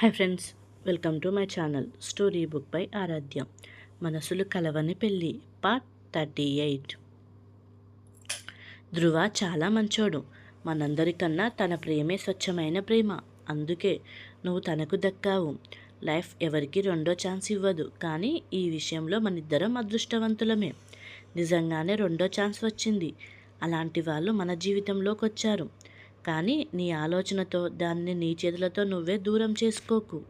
Hi friends welcome to my channel story book by Aradhya. మనసులు కలవని పెళ్ళి part thirty eight. ధృవ చాలా మంచోడు. మనందరికన్నా తన ప్రేమే స్వచ్ఛమైన ప్రేమ. అందుకే నువ్వు తనకు దక్కావు. లైఫ్ ఎవరికి రెండో ఛాన్స్ ఇవ్వదు. కానీ ఈ విషయంలో మనిద్దరం అదృష్టవంతులమే. నిజంగానే రెండో ఛాన్స్ వచ్చింది. అలాంటి వాళ్ళు మన జీవితంలోకి వచ్చారు కానీ నీ ఆలోచనతో దాన్ని నీ చేతులతో నువ్వే దూరం చేసుకోకు.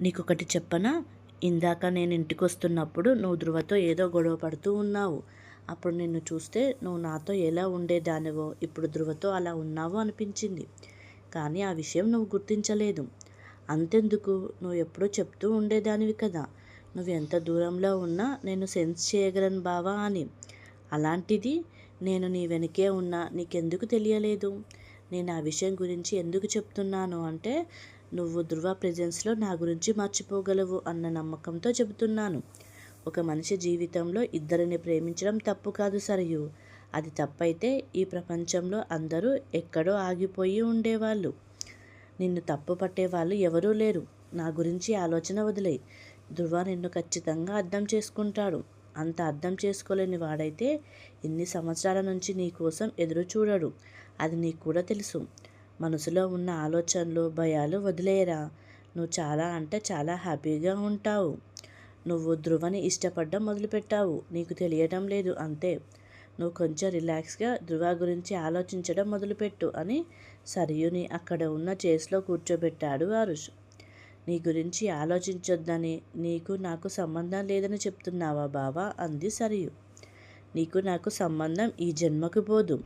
నీకొకటి చెప్పనా? ఇందాక నేను ఇంటికి వస్తున్నప్పుడు నువ్వు ధృవతో ఏదో గొడవ పడుతూ ఉన్నావు. అప్పుడు నిన్ను చూస్తే నువ్వు నాతో ఎలా ఉండేదానివో ఇప్పుడు ధృవతో అలా ఉన్నావు అనిపించింది. కానీ ఆ విషయం నువ్వు గుర్తించలేదు. అంతెందుకు? నువ్వు ఎప్పుడూ చెప్తూ ఉండేదానివి కదా. నువ్వు ఎంత దూరంలో ఉన్నా నేను సెన్స్ చేయగలను బావా అని. అలాంటిది నేను నీ వెనకే ఉన్నా నీకెందుకు తెలియలేదు? నేను ఆ విషయం గురించి ఎందుకు చెప్తున్నాను అంటే నువ్వు ధృవ ప్రజెన్స్లో నా గురించి మర్చిపోగలవు అన్న నమ్మకంతో చెబుతున్నాను. ఒక మనిషి జీవితంలో ఇద్దరిని ప్రేమించడం తప్పు కాదు సరియు. అది తప్పైతే ఈ ప్రపంచంలో అందరూ ఎక్కడో ఆగిపోయి ఉండేవాళ్ళు. నిన్ను తప్పు పట్టేవాళ్ళు ఎవరూ లేరు. నా గురించి ఆలోచన వదిలే ధృవ నిన్ను ఖచ్చితంగా అర్థం చేసుకుంటాడు. అంత అర్థం చేసుకోలేని వాడైతే ఇన్ని సంవత్సరాల నుంచి నీ కోసం ఎదురు చూడడు అది నీకు కూడా తెలుసు. మనసులో ఉన్న ఆలోచనలు భయాలు వదిలేయరా. నువ్వు చాలా అంటే చాలా హ్యాపీగా ఉంటావు. నువ్వు ధృవని ఇష్టపడడం మొదలుపెట్టావు. నీకు తెలియటం లేదు అంతే. నువ్వు కొంచెం రిలాక్స్గా ధృవ గురించి ఆలోచించడం మొదలుపెట్టు అని సరియుని అక్కడ ఉన్న చేస్లో కూర్చోబెట్టాడు ఆరుష్. నీ గురించి ఆలోచించొద్దని నీకు నాకు సంబంధం లేదని చెప్తున్నావా బావా? అంది సరియు. నీకు నాకు సంబంధం ఈ జన్మకు పోదు.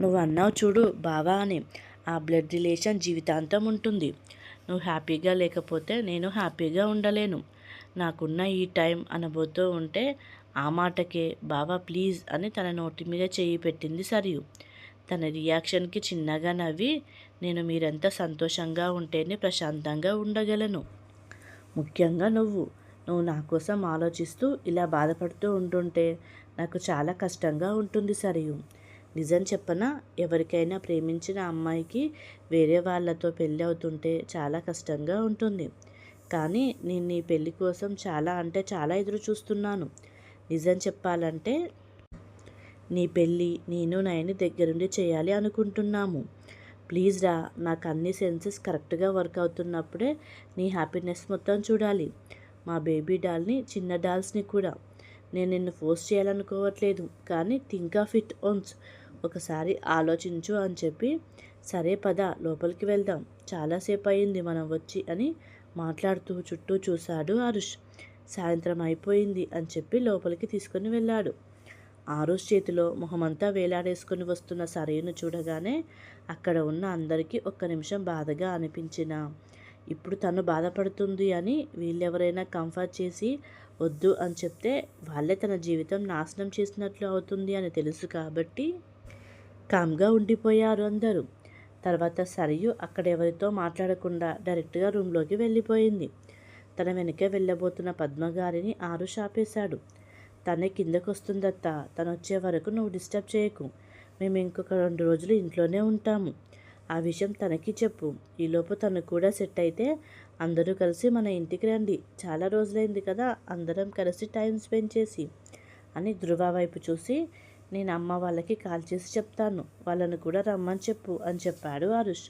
నువ్వు అన్నావు చూడు బావా అని. ఆ బ్లడ్ రిలేషన్ జీవితాంతం ఉంటుంది. నువ్వు హ్యాపీగా లేకపోతే నేను హ్యాపీగా ఉండలేను. నాకున్న ఈ టైం అనబోతూ ఉంటే ఆ మాటకే బావా ప్లీజ్ అని తన నోటి మీద చేయి పెట్టింది సరియు. తన రియాక్షన్కి చిన్నగా నవ్వి నేను మీరంతా సంతోషంగా ఉంటేనే ప్రశాంతంగా ఉండగలను. ముఖ్యంగా నువ్వు. నువ్వు నా కోసం ఆలోచిస్తూ ఇలా బాధపడుతూ ఉంటుంటే నాకు చాలా కష్టంగా ఉంటుంది సరియు. నిజం చెప్పనా? ఎవరికైనా ప్రేమించిన అమ్మాయికి వేరే వాళ్ళతో పెళ్ళి అవుతుంటే చాలా కష్టంగా ఉంటుంది. కానీ నేను నీ పెళ్ళి కోసం చాలా అంటే చాలా ఎదురు చూస్తున్నాను. నిజం చెప్పాలంటే నీ పెళ్ళి నేను నయని దగ్గరుండి చేయాలి అనుకుంటున్నాము. ప్లీజ్ రా నాకు అన్ని సెన్సెస్ కరెక్ట్గా వర్క్ అవుతున్నప్పుడే నీ హ్యాపీనెస్ మొత్తం చూడాలి. మా బేబీ డాల్ని చిన్న డాల్స్ని కూడా. నేను నిన్ను ఫోర్స్ చేయాలనుకోవట్లేదు కానీ థింక్ ఆఫ్ ఇట్ ఓన్స్. ఒకసారి ఆలోచించు అని చెప్పి సరే పద లోపలికి వెళ్దాం. చాలాసేపు అయింది మనం వచ్చి అని మాట్లాడుతూ చుట్టూ చూశాడు ఆరుష్. సాయంత్రం అయిపోయింది అని చెప్పి లోపలికి తీసుకుని వెళ్ళాడు. ఆరుష్ చేతిలో మొహమంతా వేలాడేసుకుని వస్తున్న సరైన చూడగానే అక్కడ ఉన్న అందరికీ ఒక్క నిమిషం బాధగా అనిపించిన ఇప్పుడు తను బాధపడుతుంది అని వీళ్ళెవరైనా కంఫర్ట్ చేసి వద్దు అని చెప్తే వాళ్ళే తన జీవితం నాశనం చేసినట్లు అవుతుంది అని తెలుసు కాబట్టి కామ్గా ఉండిపోయారు అందరూ. తర్వాత సరియు అక్కడ ఎవరితో మాట్లాడకుండా డైరెక్ట్గా రూమ్లోకి వెళ్ళిపోయింది. తన వెనకే వెళ్ళబోతున్న పద్మగారిని ఆరు షాపేశాడు. తనే కిందకొస్తుందత్త తను వచ్చే వరకు నువ్వు డిస్టర్బ్ చేయకు. మేము ఇంకొక రెండు రోజులు ఇంట్లోనే ఉంటాము. ఆ విషయం తనకి చెప్పు. ఈలోపు తను కూడా సెట్ అయితే అందరూ కలిసి మన ఇంటికి రండి. చాలా రోజులైంది కదా అందరం కలిసి టైం స్పెండ్ చేసి అని ధృవ వైపు చూసి నేను అమ్మ వాళ్ళకి కాల్ చేసి చెప్తాను. వాళ్ళను కూడా రమ్మని చెప్పు అని చెప్పాడు ఆరుష్.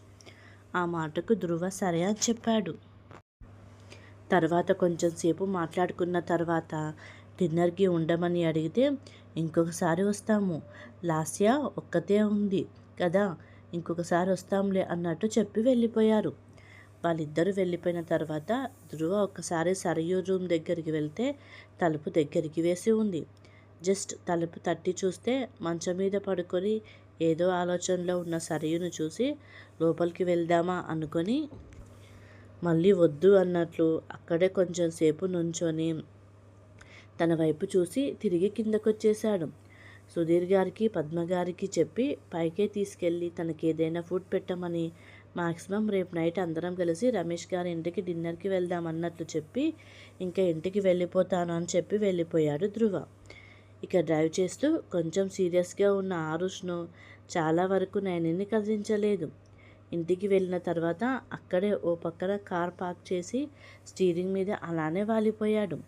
ఆ మాటకు ధృవ సరే అని చెప్పాడు. తర్వాత కొంచెంసేపు మాట్లాడుకున్న తర్వాత డిన్నర్కి ఉండమని అడిగితే ఇంకొకసారి వస్తాము. లాస్య ఒక్కతే ఉంది కదా ఇంకొకసారి వస్తాంలే అన్నట్టు చెప్పి వెళ్ళిపోయారు. వాళ్ళిద్దరూ వెళ్ళిపోయిన తర్వాత ధృవ ఒక్కసారి సరయూ రూమ్ దగ్గరికి వెళ్తే తలుపు దగ్గరికి వేసి ఉంది. జస్ట్ తలుపు తట్టి చూస్తే మంచం మీద పడుకొని ఏదో ఆలోచనలో ఉన్న సరయును చూసి లోపలికి వెళ్దామా అనుకొని మళ్ళీ వద్దు అన్నట్లు అక్కడే కొంచెం సేపు నుంచొని తన వైపు చూసి తిరిగి కిందకొచ్చేశాడు. సుధీర్ గారికి పద్మ గారికి చెప్పి పైకే తీసుకెళ్ళి తనకి ఏదైనా ఫుడ్ పెట్టమని మాక్సిమం రేపు నైట్ అందరం కలిసి రమేష్ గారి ఇంటికి డిన్నర్కి వెళ్దాం అన్నట్లు చెప్పి ఇంకా ఇంటికి వెళ్ళిపోతాను అని చెప్పి వెళ్ళిపోయాడు ధృవ ఇక డ్రైవ్ చేస్తూ కొంచెం సీరియస్గా ఉన్న ఆరుష్ను చాలా వరకు నయనిని కదిలించలేదు. ఇంటికి వెళ్ళిన తర్వాత అక్కడే ఓ పక్కన కార్ పార్క్ చేసి స్టీరింగ్ మీద అలానే వాలిపోయాడు.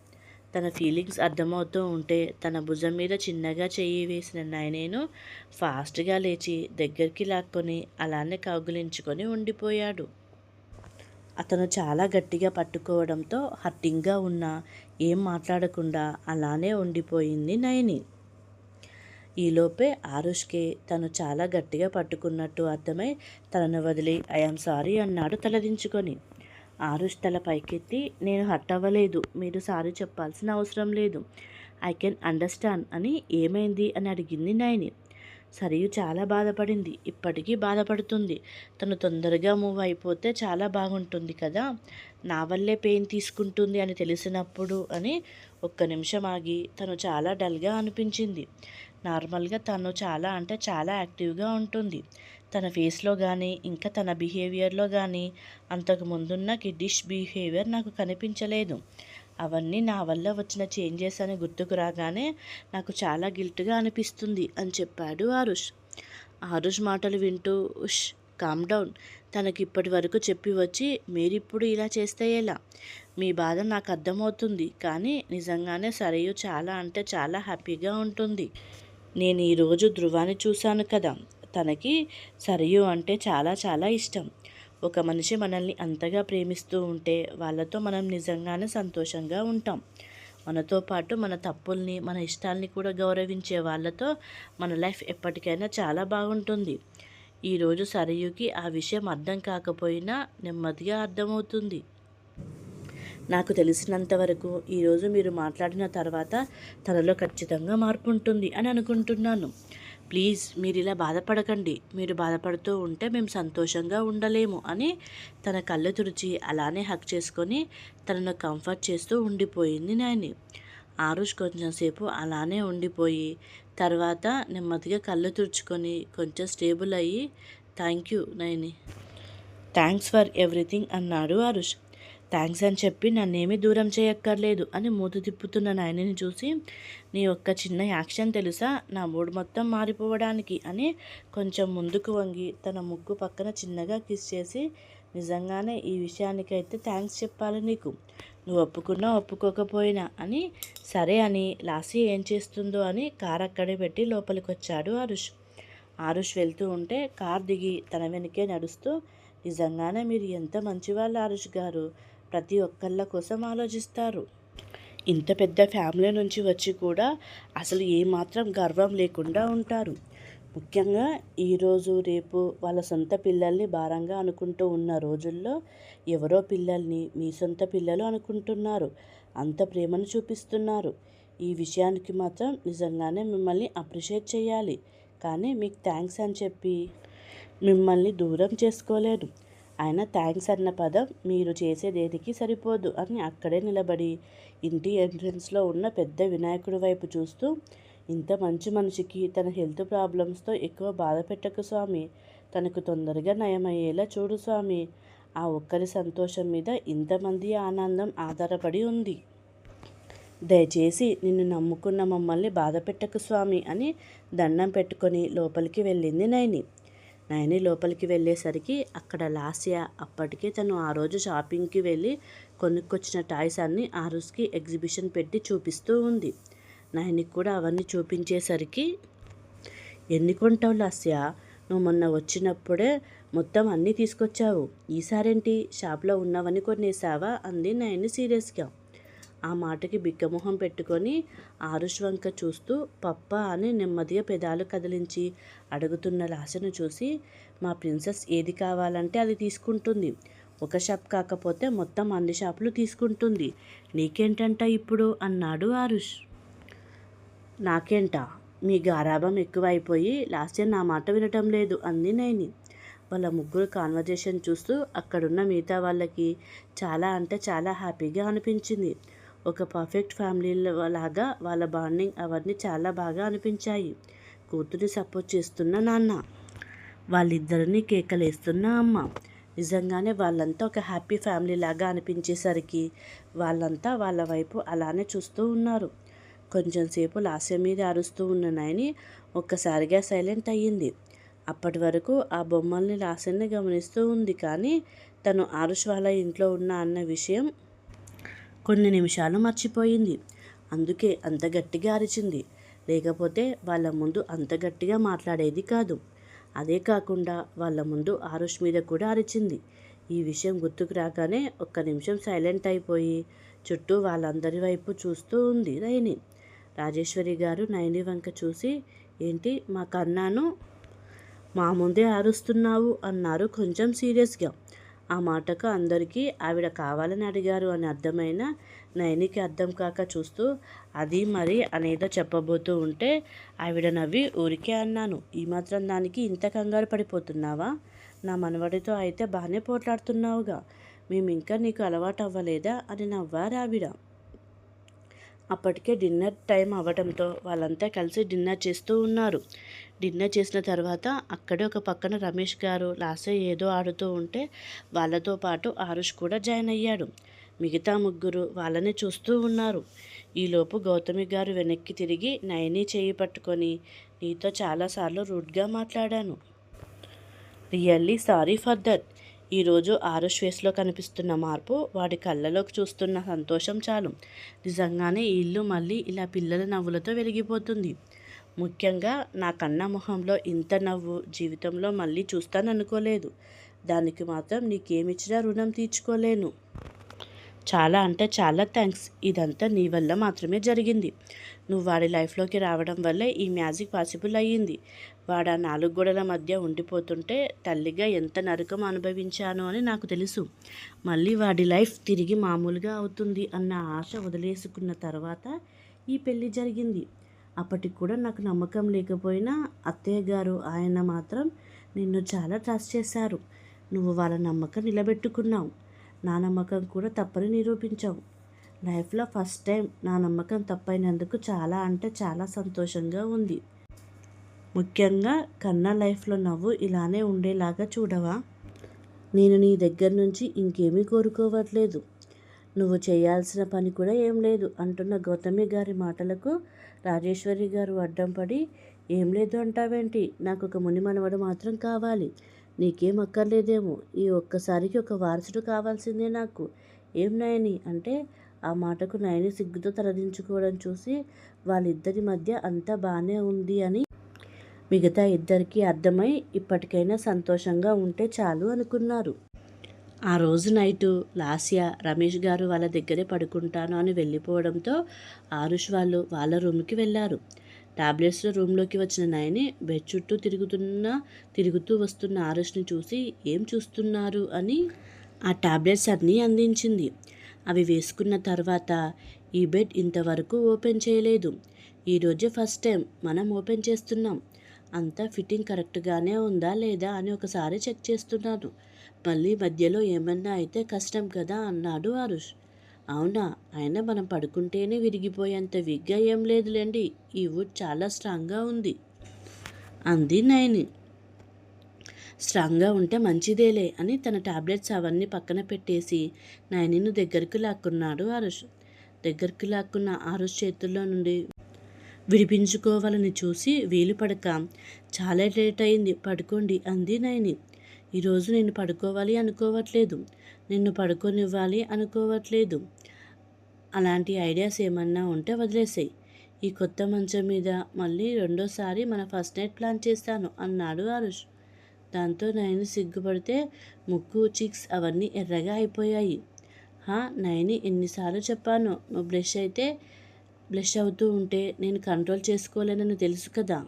తన ఫీలింగ్స్ అర్థమవుతూ ఉంటే తన భుజం మీద చిన్నగా చెయ్యి వేసిన నాయనేను ఫాస్ట్గా లేచి దగ్గరికి లాక్కొని అలానే కౌగులించుకొని ఉండిపోయాడు. అతను చాలా గట్టిగా పట్టుకోవడంతో హర్టింగ్గా ఉన్న ఏం మాట్లాడకుండా అలానే ఉండిపోయింది నయని. ఈలోపే ఆరుష్కి తను చాలా గట్టిగా పట్టుకున్నట్టు అర్థమై తనను వదిలి ఐఎమ్ సారీ అన్నాడు తలదించుకొని. ఆరుష్ తల పైకెత్తి నేను హర్ట్ అవ్వలేదు మీరు సారీ చెప్పాల్సిన అవసరం లేదు. ఐ కెన్ అండర్స్టాండ్ అని ఏమైంది అని అడిగింది నయని. సరియు చాలా బాధపడింది. ఇప్పటికీ బాధపడుతుంది. తను తొందరగా మూవ్ అయిపోతే చాలా బాగుంటుంది కదా? నా వల్లే పెయిన్ తీసుకుంటుంది అని తెలిసినప్పుడు అని ఒక్క నిమిషం ఆగి తను చాలా డల్గా అనిపించింది. నార్మల్గా తను చాలా అంటే చాలా యాక్టివ్గా ఉంటుంది. తన ఫేస్లో కానీ ఇంకా తన బిహేవియర్లో కానీ అంతకు ముందున్న కిడ్డిష్ బిహేవియర్ నాకు కనిపించలేదు. అవన్నీ నా వల్ల వచ్చిన చేంజెస్ అని గుర్తుకు రాగానే నాకు చాలా గిల్ట్గా అనిపిస్తుంది అని చెప్పాడు ఆరుష్. ఆరుష్ మాటలు వింటూ ఉష్ కామ్ డౌన్ తనకి ఇప్పటి వరకు చెప్పి వచ్చి మీరిప్పుడు ఇలా చేస్తే ఎలా? మీ బాధ నాకు అర్థమవుతుంది కానీ నిజంగానే సరయు చాలా అంటే చాలా హ్యాపీగా ఉంటుంది. నేను ఈరోజు ధృవాన్ని చూశాను కదా. తనకి సరియు అంటే చాలా చాలా ఇష్టం. ఒక మనిషి మనల్ని అంతగా ప్రేమిస్తూ ఉంటే వాళ్ళతో మనం నిజంగానే సంతోషంగా ఉంటాం. మనతో పాటు మన తప్పుల్ని మన ఇష్టాల్ని కూడా గౌరవించే వాళ్ళతో మన లైఫ్ ఎప్పటికైనా చాలా బాగుంటుంది. ఈరోజు సరయుకి ఆ విషయం అర్థం కాకపోయినా నెమ్మదిగా అర్థమవుతుంది. నాకు తెలిసినంత వరకు ఈరోజు మీరు మాట్లాడిన తర్వాత తనలో ఖచ్చితంగా మార్పు ఉంటుంది అని అనుకుంటున్నాను. ప్లీజ్ మీరు ఇలా బాధపడకండి. మీరు బాధపడుతూ ఉంటే మేము సంతోషంగా ఉండలేము అని తన కళ్ళు తుడిచి అలానే హక్ చేసుకొని తనను కంఫర్ట్ చేస్తూ ఉండిపోయింది నాని ఆరుష్ కొంచెంసేపు అలానే ఉండిపోయి తర్వాత నెమ్మదిగా కళ్ళు తుడుచుకొని కొంచెం స్టేబుల్ అయ్యి thank you Naini thanks for everything అన్నాడు ఆరుష్. థ్యాంక్స్ అని చెప్పి నన్నేమీ దూరం చేయక్కర్లేదు అని మూత తిప్పుతున్న నాయనని చూసి నీ ఒక్క చిన్న యాక్షన్ తెలుసా? నా మూడు మొత్తం మారిపోవడానికి అని కొంచెం ముందుకు వంగి తన ముగ్గు పక్కన చిన్నగా కిస్ చేసి నిజంగానే ఈ విషయానికైతే థ్యాంక్స్ చెప్పాలి నీకు. నువ్వు ఒప్పుకున్నా ఒప్పుకోకపోయినా అని సరే అని లాసీ ఏం చేస్తుందో అని కార్ అక్కడే పెట్టి లోపలికి వచ్చాడు ఆరుష్. ఆరుష్ వెళ్తూ ఉంటే కార్ దిగి తన వెనుకే నడుస్తూ నిజంగానే మీరు ఎంత మంచివాళ్ళు ఆరుష్ గారు. ప్రతి ఒక్కళ్ళ కోసం ఆలోచిస్తారు. ఇంత పెద్ద ఫ్యామిలీ నుంచి వచ్చి కూడా అసలు ఏమాత్రం గర్వం లేకుండా ఉంటారు. ముఖ్యంగా ఈరోజు రేపు వాళ్ళ సొంత పిల్లల్ని భారంగా అనుకుంటూ ఉన్న రోజుల్లో ఎవరో పిల్లల్ని మీ సొంత పిల్లలు అనుకుంటున్నారు. అంత ప్రేమను చూపిస్తున్నారు. ఈ విషయానికి మాత్రం నిజంగానే మిమ్మల్ని అప్రిషియేట్ చేయాలి. కానీ మీకు థ్యాంక్స్ అని చెప్పి మిమ్మల్ని దూరం చేసుకోలేరు ఆయన థ్యాంక్స్ అన్న పదం మీరు చేసే దేనికి సరిపోదు అని అక్కడే నిలబడి ఇంటి ఎంట్రన్స్లో ఉన్న పెద్ద వినాయకుడి వైపు చూస్తూ ఇంత మంచి మనిషికి తన హెల్త్ ప్రాబ్లమ్స్తో ఎక్కువ బాధ పెట్టకు స్వామి. తనకు తొందరగా నయమయ్యేలా చూడు స్వామి. ఆ ఒక్కరి సంతోషం మీద ఇంతమంది ఆనందం ఆధారపడి ఉంది. దయచేసి నిన్ను నమ్ముకున్న మమ్మల్ని బాధ పెట్టకు స్వామి అని దండం పెట్టుకొని లోపలికి వెళ్ళింది నైని. నయని లోపలికి వెళ్ళేసరికి అక్కడ లాస్య అప్పటికే తను ఆ రోజు షాపింగ్కి వెళ్ళి కొనుక్కొచ్చిన టాయ్స్ అన్నీ ఆ రోజుకి ఎగ్జిబిషన్ పెట్టి చూపిస్తూ ఉంది. నయనికి కూడా అవన్నీ చూపించేసరికి ఎన్ని కొంటావు లాస్య? నువ్వు మొన్న వచ్చినప్పుడే మొత్తం అన్నీ తీసుకొచ్చావు. ఈసారేంటి? షాప్లో ఉన్నవని కొనేసావా? అంది నయని సీరియస్గా. ఆ మాటకి బిక్కమొహం పెట్టుకొని ఆరుష్ వంక చూస్తూ పప్ప అని నెమ్మదిగా పెదాలు కదిలించి అడుగుతున్న లాసను చూసి మా ప్రిన్సెస్ ఏది కావాలంటే అది తీసుకుంటుంది. ఒక షాప్ కాకపోతే మొత్తం అన్ని షాపులు తీసుకుంటుంది. నీకేంటంట ఇప్పుడు? అన్నాడు ఆరుష్. నాకేంట? మీ గారాభం ఎక్కువైపోయి లాస్ట్ ఇయర్ నా మాట వినటం లేదు అంది నేని. వాళ్ళ ముగ్గురు కాన్వర్జేషన్ చూస్తూ అక్కడున్న మిగతా వాళ్ళకి చాలా అంటే చాలా హ్యాపీగా అనిపించింది. ఒక పర్ఫెక్ట్ ఫ్యామిలీ లాగా వాళ్ళ బాండింగ్ అవన్నీ చాలా బాగా అనిపించాయి. కూతురి సపోర్ట్ చేస్తున్న నాన్న వాళ్ళిద్దరిని కేకలేస్తున్న అమ్మ. నిజంగానే వాళ్ళంతా ఒక హ్యాపీ ఫ్యామిలీ లాగా అనిపించేసరికి వాళ్ళంతా వాళ్ళ వైపు అలానే చూస్తూ ఉన్నారు. కొంచెం సేపు మీద అరుస్తూ ఉన్న నాయని ఒక్కసారిగా సైలెంట్ అయ్యింది. అప్పటి వరకు ఆ బొమ్మల్ని లాస్యని గమనిస్తూ ఉంది కానీ తను ఆరుష్ వాళ్ళ ఇంట్లో ఉన్న అన్న విషయం కొన్ని నిమిషాలు మర్చిపోయింది. అందుకే అంత గట్టిగా అరిచింది. లేకపోతే వాళ్ళ ముందు అంత గట్టిగా మాట్లాడేది కాదు. అదే కాకుండా వాళ్ళ ముందు ఆరుష్ మీద కూడా అరిచింది. ఈ విషయం గుర్తుకు రాగానే ఒక్క నిమిషం సైలెంట్ అయిపోయి చుట్టూ వాళ్ళందరి వైపు చూస్తూ ఉంది రైని రాజేశ్వరి గారు నయని వంక చూసి ఏంటి మా కన్నాను? మా ముందే అరుస్తున్నావు అన్నారు కొంచెం సీరియస్గా. ఆ మాటకు అందరికీ ఆవిడ కావాలని అడిగారు అని అర్థమైన నయనికి అర్థం కాక చూస్తూ అది మరి అనేదో చెప్పబోతూ ఉంటే ఆవిడ నవ్వి ఊరికే అన్నాను ఈ మాత్రం దానికి ఇంత కంగారు పడిపోతున్నావా? నా మనవడితో అయితే బాగానే పోట్లాడుతున్నావుగా. మేము ఇంకా నీకు అలవాటు అవ్వలేదా అని నవ్వారు ఆవిడ అప్పటికే డిన్నర్ టైం అవ్వడంతో వాళ్ళంతా కలిసి డిన్నర్ చేస్తూ ఉన్నారు. డిన్నర్ చేసిన తర్వాత అక్కడే ఒక పక్కన రమేష్ గారు లాస్య ఏదో ఆడుతూ ఉంటే వాళ్ళతో పాటు ఆరుష్ కూడా జాయిన్ అయ్యాడు. మిగతా ముగ్గురు వాళ్ళని చూస్తూ ఉన్నారు. ఈలోపు గౌతమి గారు వెనక్కి తిరిగి నయని చేయి పట్టుకొని నీతో చాలాసార్లు రూడ్గా మాట్లాడాను. Really sorry for that. ఈరోజు ఆరుష్ ఫేస్లో కనిపిస్తున్న మార్పు వాడి కళ్ళలోకి చూస్తున్న సంతోషం చాలు. నిజంగానే ఈ ఇల్లు మళ్ళీ ఇలా పిల్లల నవ్వులతో వెలిగిపోతుంది. ముఖ్యంగా నా కన్న మొహంలో ఇంత నవ్వు జీవితంలో మళ్ళీ చూస్తాననుకోలేదు. దానికి మాత్రం నీకేమిచ్చినా రుణం తీర్చుకోలేను. చాలా అంటే చాలా థ్యాంక్స్ ఇదంతా నీ వల్ల మాత్రమే జరిగింది. నువ్వు వాడి లైఫ్లోకి రావడం వల్లే ఈ మ్యాజిక్ పాసిబుల్ అయ్యింది. వాడు ఆ నాలుగు గోడల మధ్య ఉండిపోతుంటే తల్లిగా ఎంత నరకం అనుభవించాను అని నాకు తెలుసు. మళ్ళీ వాడి లైఫ్ తిరిగి మామూలుగా అవుతుంది అన్న ఆశ వదిలేసుకున్న తర్వాత ఈ పెళ్ళి జరిగింది. అప్పటికి కూడా నాకు నమ్మకం లేకపోయినా అత్తయ్య గారు ఆయన మాత్రం నిన్ను చాలా ట్రస్ట్ చేశారు. నువ్వు వాళ్ళ నమ్మకం నిలబెట్టుకున్నావు. నా నమ్మకం కూడా తప్పని నిరూపించావు. లైఫ్లో ఫస్ట్ టైం నా నమ్మకం తప్పైనందుకు చాలా అంటే చాలా సంతోషంగా ఉంది. ముఖ్యంగా కన్నా లైఫ్లో నవ్వు ఇలానే ఉండేలాగా చూడవా? నేను నీ దగ్గర నుంచి ఇంకేమీ కోరుకోవట్లేదు. నువ్వు చేయాల్సిన పని కూడా ఏం లేదు అంటున్న గౌతమి గారి మాటలకు రాజేశ్వరి గారు అడ్డం పడి ఏం లేదు అంటావేంటి? నాకు ఒక ముని మనవడు మాత్రం కావాలి. నీకేం అక్కర్లేదేమో. ఈ ఒక్కసారికి ఒక వారసుడు కావాల్సిందే నాకు. ఏం నయని? అంటే ఆ మాటకు నయని సిగ్గుతో తలదించుకోవడం చూసి వాళ్ళిద్దరి మధ్య అంతా బాగానే ఉంది అని. మిగతా ఇద్దరికి అర్థమై ఇప్పటికైనా సంతోషంగా ఉంటే చాలు అనుకున్నారు. ఆ రోజు నైటు లాస్య రమేష్ గారు వాళ్ళ దగ్గరే పడుకుంటాను అని వెళ్ళిపోవడంతో ఆరుష్ వాళ్ళు వాళ్ళ రూమ్కి వెళ్ళారు. టాబ్లెట్స్లో రూమ్లోకి వచ్చిన నాయని బెడ్ చుట్టూ తిరుగుతున్న తిరుగుతూ వస్తున్న ఆరుష్ని చూసి ఏం చూస్తున్నారు అని ఆ టాబ్లెట్స్ అన్నీ అందించింది. అవి వేసుకున్న తర్వాత ఈ బెడ్ ఇంతవరకు ఓపెన్ చేయలేదు. ఈరోజే ఫస్ట్ టైం మనం ఓపెన్ చేస్తున్నాం. అంతా ఫిట్టింగ్ కరెక్ట్గానే ఉందా లేదా అని ఒకసారి చెక్ చేస్తున్నాను మళ్ళీ మధ్యలో ఏమన్నా అయితే కష్టం కదా అన్నాడు ఆరుష్. అవునా? అయినా మనం పడుకుంటేనే విరిగిపోయేంత విగ్గా ఏం లేదులేండి. ఈ వుడ్ చాలా స్ట్రాంగ్గా ఉంది. అంది నయని. స్ట్రాంగ్గా ఉంటే మంచిదేలే అని తన టాబ్లెట్స్ అవన్నీ పక్కన పెట్టేసి నయనిను దగ్గరకు లాక్కున్నాడు ఆరుష్. దగ్గరికి లాక్కున్న ఆరుష్ చేతుల్లో నుండి విడిపించుకోవాలని చూసి వీలు పడక చాలా లేట్ అయింది పడుకోండి అంది నయని. ఈరోజు నేను పడుకోవాలి అనుకోవట్లేదు. నిన్ను పడుకోనివ్వాలి అనుకోవట్లేదు. అలాంటి ఐడియాస్ ఏమన్నా ఉంటే వదిలేసాయి. ఈ కొత్త మంచం మీద మళ్ళీ రెండోసారి మన ఫస్ట్ నైట్ ప్లాన్ చేస్తాను అన్నాడు అరుష్ దాంతో నయని సిగ్గుపడితే ముక్కు చిక్స్ అవన్నీ ఎర్రగా అయిపోయాయి. హా నయని ఎన్నిసార్లు చెప్పాను. నువ్వు బ్లష్ అయితే బ్లష్ అవుతూ ఉంటే నేను కంట్రోల్ చేసుకోలేనని తెలుసు కదా.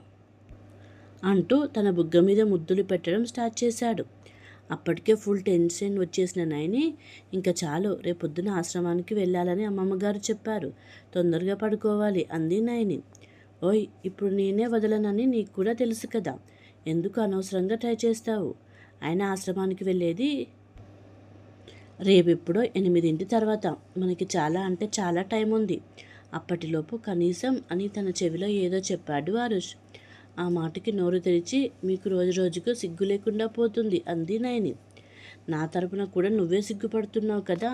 అంటూ తన బుగ్గ మీద ముద్దులు పెట్టడం స్టార్ట్ చేశాడు. అప్పటికే ఫుల్ టెన్షన్ వచ్చేసిన నయని ఇంకా చాలు రేపొద్దున ఆశ్రమానికి వెళ్ళాలని అమ్మమ్మగారు చెప్పారు. తొందరగా పడుకోవాలి అంది నయని. ఓయ్ ఇప్పుడు నేనే వదలనని నీకు కూడా తెలుసు కదా ఎందుకు అనవసరంగా ట్రై చేస్తావు? ఆయన ఆశ్రమానికి వెళ్ళేది రేపెప్పుడో ఎనిమిదింటి తర్వాత. మనకి చాలా అంటే చాలా టైం ఉంది అప్పటిలోపు కనీసం అని తన చెవిలో ఏదో చెప్పాడు ఆరుష్. ఆ మాటకి నోరు తెరిచి మీకు రోజు రోజుకు సిగ్గు లేకుండా పోతుంది అంది నయని. నా తరపున కూడా నువ్వే సిగ్గుపడుతున్నావు కదా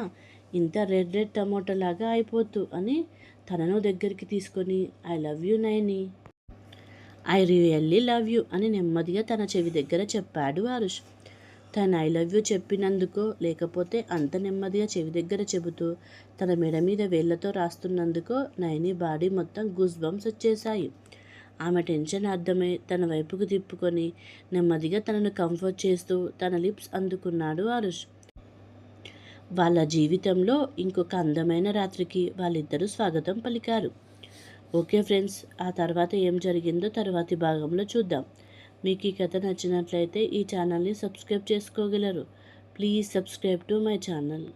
ఇంత రెడ్ రెడ్ టమోటాలాగా అయిపోతూ అని తనను దగ్గరికి తీసుకొని I love you Nayani. I really love you అని నెమ్మదిగా తన చెవి దగ్గర చెప్పాడు ఆరుష్. తను ఐ లవ్ యూ చెప్పినందుకో లేకపోతే అంత నెమ్మదిగా చెవి దగ్గర చెబుతూ తన మెడ మీద వేళ్ళతో రాస్తున్నందుకో నయని బాడీ మొత్తం గూస్ బంప్స్ వచ్చేశాయి. ఆమె టెన్షన్ అర్థమై తన వైపుకు తిప్పుకొని నెమ్మదిగా తనను కంఫర్ట్ చేస్తూ తన లిప్స్ అందుకున్నాడు అరుష్ వాళ్ళ జీవితంలో ఇంకొక అందమైన రాత్రికి వాళ్ళిద్దరూ స్వాగతం పలికారు. ఓకే ఫ్రెండ్స్ ఆ తర్వాత ఏం జరిగిందో తర్వాతి భాగంలో చూద్దాం. మీకు ఈ కథ నచ్చినట్లయితే ఈ ఛానల్ని సబ్స్క్రైబ్ చేసుకోగలరు. Please subscribe to my channel.